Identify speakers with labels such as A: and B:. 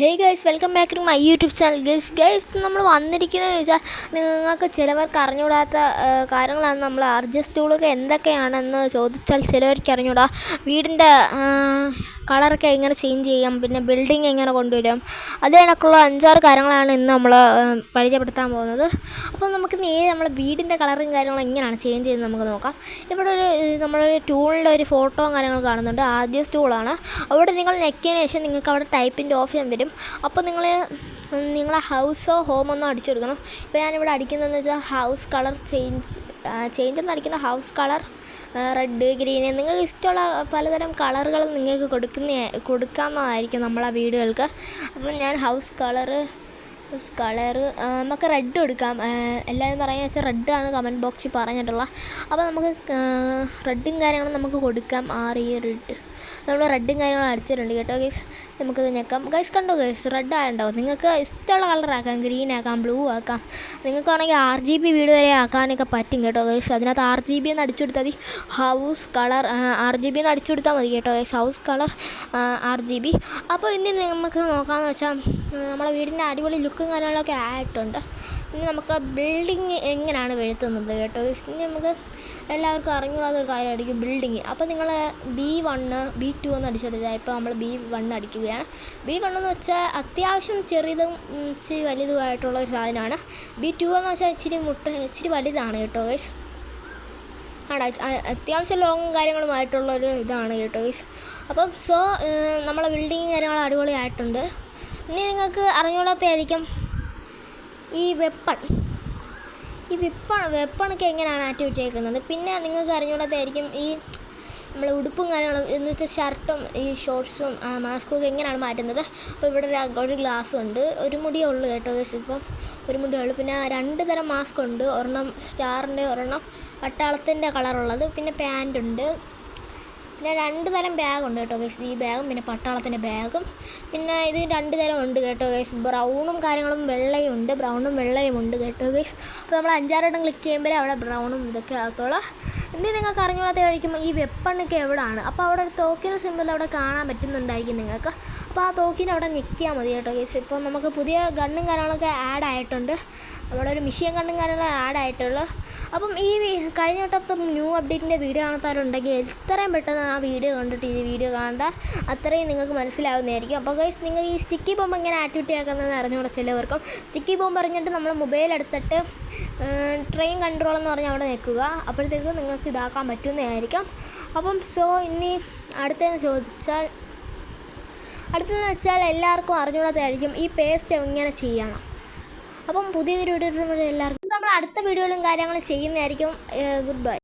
A: Hey guys welcome back to my YouTube channel guys guys നമ്മൾ വന്നിരിക്കുന്നത് വെച്ചാൽ നിങ്ങൾക്ക് ചിലവർക്ക് അറിഞ്ഞുകൂടാത്ത കാര്യങ്ങളാണ്. നമ്മൾ അർജസ്റ്റ് എന്തൊക്കെയാണെന്ന് ചോദിച്ചാൽ ചിലവർക്ക് അറിഞ്ഞുകൂടാ. വീടിന്റെ കളറൊക്കെ എങ്ങനെ ചേഞ്ച് ചെയ്യാം പിന്നെ ബിൽഡിംഗ് എങ്ങനെ കൊണ്ടുവരാം അത് കണക്കുള്ള അഞ്ചാറ് കാര്യങ്ങളാണ് ഇന്ന് നമ്മൾ പരിചയപ്പെടുത്താൻ പോകുന്നത്. അപ്പോൾ നമുക്ക് നേരെ നമ്മൾ വീടിന്റെ കളറും കാര്യങ്ങളും എങ്ങനെയാണ് ചേഞ്ച് ചെയ്യുന്നത് നമുക്ക് നോക്കാം. ഇവിടെ ഒരു നമ്മളൊരു ടൂളിന്റെ ഒരു ഫോട്ടോയും കാര്യങ്ങളും കാണുന്നുണ്ട്. ആദ്യ ടൂളാണ് അവിടെ നിങ്ങൾ ഞെക്കിയതിന് ശേഷം നിങ്ങൾക്ക് അവിടെ ടൈപ്പിന്റെ ഓപ്ഷൻ വരും. അപ്പോൾ നിങ്ങൾ നിങ്ങളെ ഹൗസോ ഹോമൊന്നോ അടിച്ചു കൊടുക്കണം. ഇപ്പോൾ ഞാനിവിടെ അടിക്കുന്നതെന്ന് വെച്ചാൽ ഹൗസ് കളർ ചേഞ്ച് ചേഞ്ച് എന്ന് അടിക്കുന്ന ഹൗസ് കളർ റെഡ് ഗ്രീൻ നിങ്ങൾക്ക് ഇഷ്ടമുള്ള പലതരം കളറുകൾ നിങ്ങൾക്ക് കൊടുക്കുന്ന കൊടുക്കാവുന്നതായിരിക്കും നമ്മളെ വീടുകൾക്ക്. അപ്പം ഞാൻ ഹൗസ് കളറ് കളറ് നമുക്ക് റെഡ് കൊടുക്കാം. എല്ലാവരും പറയുക വെച്ചാൽ റെഡാണ് കമന്റ് ബോക്സിൽ പറഞ്ഞിട്ടുള്ള. അപ്പോൾ നമുക്ക് റെഡും കാര്യങ്ങളും നമുക്ക് കൊടുക്കാം. ആറ് ഈ റെഡ് നമ്മൾ റെഡും കാര്യങ്ങളും അടിച്ചിട്ടുണ്ട് കേട്ടോ ഗൈസ് നമുക്കിത് ഞെക്കാം. ഗൈസ് കണ്ടോ ഗൈസ് റെഡ് ആയിട്ടുണ്ടാവും നിങ്ങൾക്ക് ഇഷ്ടമുള്ള കളറാക്കാം ഗ്രീൻ ആക്കാം ബ്ലൂ ആക്കാം. നിങ്ങൾക്ക് വേണമെങ്കിൽ ആർ ജി ബി വീട് വരെ ആക്കാനൊക്കെ പറ്റും കേട്ടോ ഗൈസ് അതിനകത്ത് ആർ ജി ബി എന്ന് അടിച്ചു കൊടുത്താൽ മതി house colour R G B എന്ന് അടിച്ചു കൊടുത്താൽ മതി കേട്ടോ guys house colour R G B അപ്പോൾ ഇനി നമുക്ക് നോക്കാമെന്ന് വെച്ചാൽ നമ്മുടെ വീടിന്റെ അടിപൊളി ലുക്കും കാര്യങ്ങളൊക്കെ ആയിട്ടുണ്ട്. ഇനി നമുക്ക് ബിൽഡിങ് എങ്ങനെയാണ് വെഴുത്തുന്നത് കേട്ടോ? ഇനി നമുക്ക് എല്ലാവർക്കും അറിഞ്ഞുകൂടാത്ത ഒരു കാര്യമായിരിക്കും ബിൽഡിങ്. അപ്പോൾ നിങ്ങൾ ബി വണ്ണ് ബി ടു എന്ന് അടിച്ചെടുത്താൽ ഇപ്പോൾ നമ്മൾ ബി വൺ അടിക്കുകയാണ്. ബി വൺ എന്ന് വെച്ചാൽ അത്യാവശ്യം ചെറിയതും ഇച്ചിരി വലുതുമായിട്ടുള്ള ഒരു സാധനമാണ്. ബി ടു എന്ന് വെച്ചാൽ ഇച്ചിരി മുട്ട ഇച്ചിരി വലുതാണ് കേട്ടോ ഗൈസ് ആണ്? അത്യാവശ്യം ലോങ്ങും കാര്യങ്ങളുമായിട്ടുള്ള ഒരു ഇതാണ് കേട്ടോ ഗൈസ് അപ്പം സോ നമ്മളെ ബിൽഡിങ് കാര്യങ്ങൾ അടിപൊളിയായിട്ടുണ്ട്. ഇനി നിങ്ങൾക്ക് അറിഞ്ഞുകൂടാത്തതായിരിക്കും. ഈ വെപ്പൺ. ഈ വെപ്പൺ വെപ്പണൊക്കെ എങ്ങനെയാണ് ആക്ടിവിറ്റി ആക്കുന്നത് പിന്നെ നിങ്ങൾക്ക് അറിഞ്ഞുകൂടാത്തതായിരിക്കും ഈ നമ്മൾ ഉടുപ്പും കാര്യങ്ങളും എന്ന് വെച്ചാൽ ഷർട്ടും ഈ ഷോർട്സും മാസ്കും ഒക്കെ എങ്ങനെയാണ് മാറ്റുന്നത്? അപ്പോൾ ഇവിടെ ഒരു- ഗ്ലാസ്സും ഉണ്ട്. ഒരു മുടിയേ ഉള്ളൂ കേട്ടോ ഇപ്പം. ഒരു മുടിയേ ഉള്ളൂ. പിന്നെ രണ്ട് തരം മാസ്ക് ഉണ്ട് ഒരെണ്ണം സ്റ്റാറിന്റെ ഒരെണ്ണം പട്ടാളത്തിന്റെ കളറുള്ളത്. പിന്നെ പാന്റുണ്ട് പിന്നെ രണ്ട് തരം ബാഗുണ്ട് കേട്ടോ ഗൈസ് ഈ ബാഗും പിന്നെ പട്ടാളത്തിന്റെ ബാഗും പിന്നെ ഇത് രണ്ട് തരം ഉണ്ട് കേട്ടോ ഗൈസ് ബ്രൗണും കാര്യങ്ങളും വെള്ളയും ഉണ്ട്. ബ്രൗണും വെള്ളയും ഉണ്ട് കേട്ടോ ഗൈസ് അപ്പോൾ നമ്മൾ അഞ്ചാറ് വട്ടം ക്ലിക്ക് ചെയ്യുമ്പോൾ അവിടെ ബ്രൗണും ഇതൊക്കെ ആകത്തോളൂ എന്ത് നിങ്ങൾക്ക് അറിഞ്ഞൂടാത്ത കഴിക്കുമ്പോൾ ഈ വെപ്പണൊക്കെ എവിടെയാണ് അപ്പോൾ അവിടെ ഒരു തോക്കിന് സിമ്പിൾ അവിടെ കാണാൻ പറ്റുന്നുണ്ടായിരിക്കും നിങ്ങൾക്ക്. അപ്പോൾ ആ തോക്കിന് അവിടെ നിൽക്കിയാൽ മതി കേട്ടോ കേസ് ഇപ്പോൾ നമുക്ക് പുതിയ ഗണ്ണും കാര്യങ്ങളൊക്കെ ആഡ് ആയിട്ടുണ്ട്. അവിടെ ഒരു മിഷ്യൻ കണ്ണും കാര്യങ്ങളും ആഡ് ആയിട്ടുള്ളൂ. അപ്പം ഈ കഴിഞ്ഞ വട്ടത്തെ ന്യൂ അപ്ഡേറ്റിന്റെ വീഡിയോ കാണാത്തവരുണ്ടെങ്കിൽ എത്രയും പെട്ടെന്ന് ആ വീഡിയോ കണ്ടിട്ട് ഈ വീഡിയോ കാണേണ്ട. അത്രയും നിങ്ങൾക്ക് മനസ്സിലാവുന്നതായിരിക്കും. അപ്പോൾ ഗൈസ് നിങ്ങൾ ഈ സ്റ്റിക്കി ബോംബ് എങ്ങനെ ആക്ടിവിറ്റി ആക്കുന്നതെന്ന് അറിഞ്ഞുകൂടെ ചിലവർക്കും. സ്റ്റിക്കി ബോംബ് അറിഞ്ഞിട്ട് നമ്മൾ മൊബൈൽ എടുത്തിട്ട് ട്രെയിൻ കൺട്രോൾ എന്ന് പറഞ്ഞാൽ അവിടെ നിൽക്കുക. അപ്പോഴത്തേക്ക് നിങ്ങൾക്ക് ഇതാക്കാൻ പറ്റുന്നതായിരിക്കും. അപ്പം സോ ഇനി അടുത്തതെന്ന് ചോദിച്ചാൽ അടുത്തതെന്ന് വെച്ചാൽ എല്ലാവർക്കും അറിഞ്ഞുകൂടാത്തതായിരിക്കും ഈ പേസ്റ്റ് എങ്ങനെ ചെയ്യണം. അപ്പം പുതിയൊരു വീഡിയോ എല്ലാവർക്കും നമ്മൾ അടുത്ത വീഡിയോയിലും കാര്യങ്ങൾ ചെയ്യുന്നതായിരിക്കും ഗുഡ് ബൈ